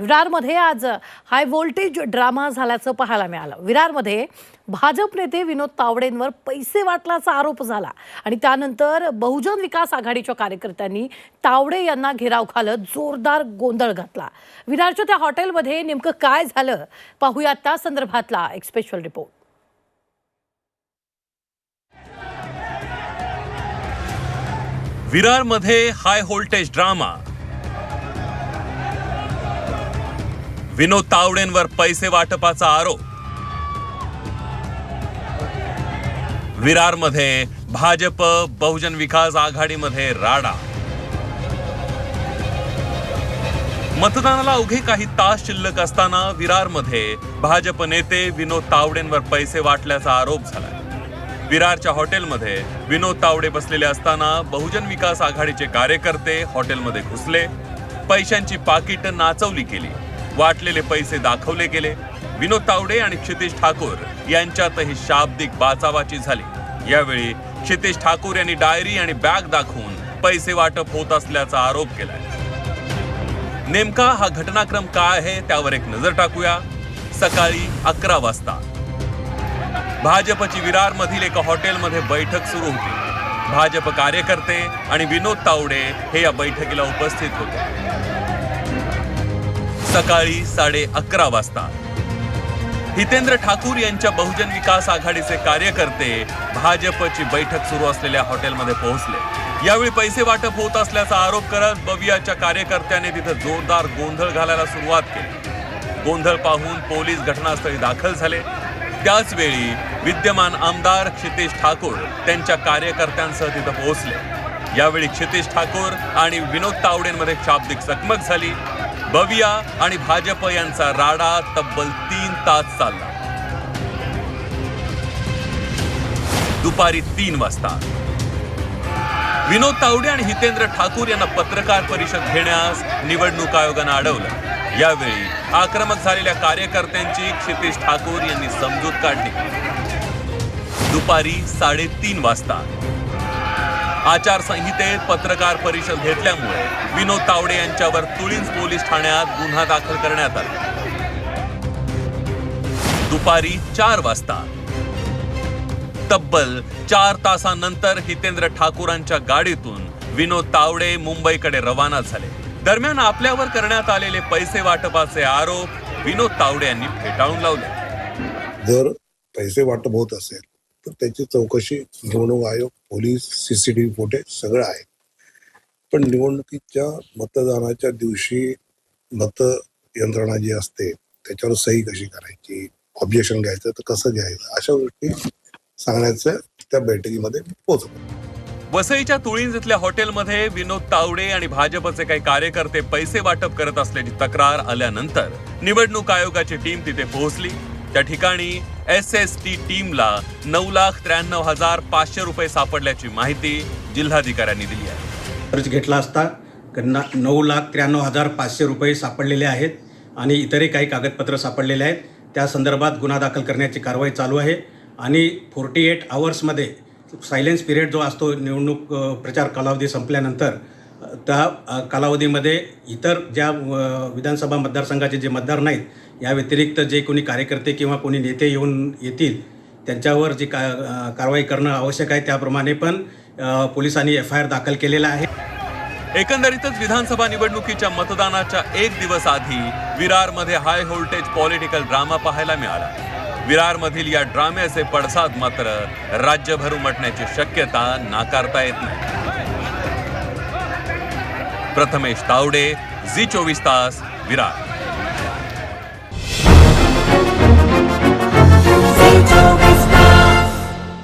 विरारमध्ये आज हाय voltage drama झाल्याचं पाहायला मिळालं. विरारमध्ये भाजप नेते विनोद तावडेंवर पैसे वाटल्याचा आरोप झाला. आणि त्यानंतर बहुजन विकास आघाडीच्या कार्यकर्त्यांनी तावडे यांना घेराव घालत जोरदार गोंधळ घातला. विरारच्या त्या हॉटेलमध्ये नेमकं काय झालं पाहूया त्या संदर्भातला एक स्पेशल रिपोर्ट विरारमध्ये हाय व्होल्टेज ड्रामा. विनोद तावडेंवर पैसे वाटपाचा आरोप. विरारमध्ये भाजप बहुजन विकास आघाडीमध्ये राडा. मतदानाला अवघे काही तास शिल्लक असताना विरारमध्ये भाजप नेते विनोद तावडेंवर पैसे वाटल्याचा आरोप झाला विरारच्या हॉटेलमध्ये विनोद तावडे बसलेले असताना बहुजन विकास आघाडीचे कार्यकर्ते हॉटेलमध्ये घुसले. पैशांची पाकिटं नाचवली केली वाटलेले पैसे दाखवले गेले. विनोद तावडे आणि क्षितिश ठाकूर यांच्यातही शाब्दिक बाचाबाची झाली. यावेळी क्षितिश ठाकूर यांनी डायरी आणि बॅग दाखवून पैसे वाटप होत असल्याचा आरोप केलाय. नेमका हा घटनाक्रम काय आहे त्यावर एक नजर टाकूया. सकाळी अकरा वाजता. भाजपची विरार मधील एका हॉटेलमध्ये बैठक सुरू होती. भाजप कार्यकर्ते आणि विनोद तावडे हे या बैठकीला उपस्थित होते. सकाळी साडे अकरा वाजता. हितेंद्र ठाकूर यांच्या बहुजन विकास आघाडीचे कार्यकर्ते भाजपची बैठक सुरू असलेल्या हॉटेलमध्ये पोहोचले. यावेळी पैसे वाटप होत असल्याचा आरोप करत बवियाच्या कार्यकर्त्याने तिथं जोरदार गोंधळ घालायला सुरुवात केली. गोंधळ पाहून पोलीस घटनास्थळी दाखल झाले. त्याचवेळी विद्यमान आमदार क्षितेश ठाकूर त्यांच्या कार्यकर्त्यांसह तिथं पोहोचले. यावेळी क्षितेश ठाकूर आणि विनोद तावडेंमध्ये शाब्दिक चकमक झाली. बविया आणि भाजप यांचा राडा तब्बल तीन तास चालला. दुपारी तीन वाजता. विनोद तावडे आणि हितेंद्र ठाकूर यांना पत्रकार परिषद घेण्यास निवडणूक आयोगानं अडवलं. यावेळी आक्रमक झालेल्या कार्यकर्त्यांची क्षितेश ठाकूर यांनी समजूत काढली. दुपारी साडेतीन वाजता. आचारसंहितेत पत्रकार परिषद घेतल्यामुळे विनोद तावडे यांच्यावर तुळींज पोलीस ठाण्यात गुन्हा दाखल करण्यात आला. दुपारी चार वाजता. तब्बल चार तासानंतर हितेंद्र ठाकूरांच्या गाडीतून विनोद तावडे मुंबईकडे रवाना झाले. दरम्यान आपल्यावर करण्यात आलेले पैसे वाटपाचे आरोप विनोद तावडे यांनी फेटाळून लावले. जर पैसे वाटप होत असेल तर त्याची चौकशी निवडणूक आयोग पोलीस सीसीटीव्ही फुटेज सगळं आहे. पण निवडणुकीच्या मतदानाच्या दिवशी मत यंत्रणा जी असते त्याच्यावर सही कशी करायची ऑब्जेक्शन घ्यायचं तर कसं घ्यायचं अशा गोष्टी सांगण्याचं त्या बैठकीमध्ये पोहोचवलं वसईच्या तुळींज इथल्या हॉटेलमध्ये विनोद तावडे आणि भाजपचे काही कार्यकर्ते पैसे वाटप करत असल्याची तक्रार आल्यानंतर निवडणूक आयोगाची टीम तिथे पोहोचली. त्या ठिकाणी एस एस टी टीमला नऊ लाख त्र्याण्णव हजार पाचशे रुपये सापडल्याची माहिती जिल्हाधिकाऱ्यांनी दिली आहे. खर्च घेतला असता त्यांना नऊ लाख त्र्याण्णव हजार पाचशे रुपये सापडलेले आहेत आणि इतरही काही कागदपत्र सापडलेले आहेत. त्या संदर्भात गुन्हा दाखल करण्याची कारवाई चालू आहे आणि फोर्टी एट आवर्समध्ये सायलेन्स पिरियड जो असतो निवडणूक प्रचार कालावधी संपल्यानंतर त्या कालावधीमध्ये इतर ज्या विधानसभा मतदारसंघाचे जे मतदार नाहीत या व्यतिरिक्त जे कोणी कार्यकर्ते किंवा कोणी नेते येऊन येतील त्यांच्यावर जी का कारवाई करणं आवश्यक आहे त्याप्रमाणे पण पोलिसांनी एफ आय आर दाखल केलेला आहे. एकंदरीतच विधानसभा निवडणुकीच्या मतदानाच्या एक दिवस आधी विरारमध्ये हाय व्होल्टेज पॉलिटिकल ड्रामा पाहायला मिळाला. विरारमधील या ड्राम्याचे पडसाद मात्र राज्यभर उमटण्याची शक्यता नाकारता येत नाही. प्रथमेश तावडे झी चोवीस तास विरार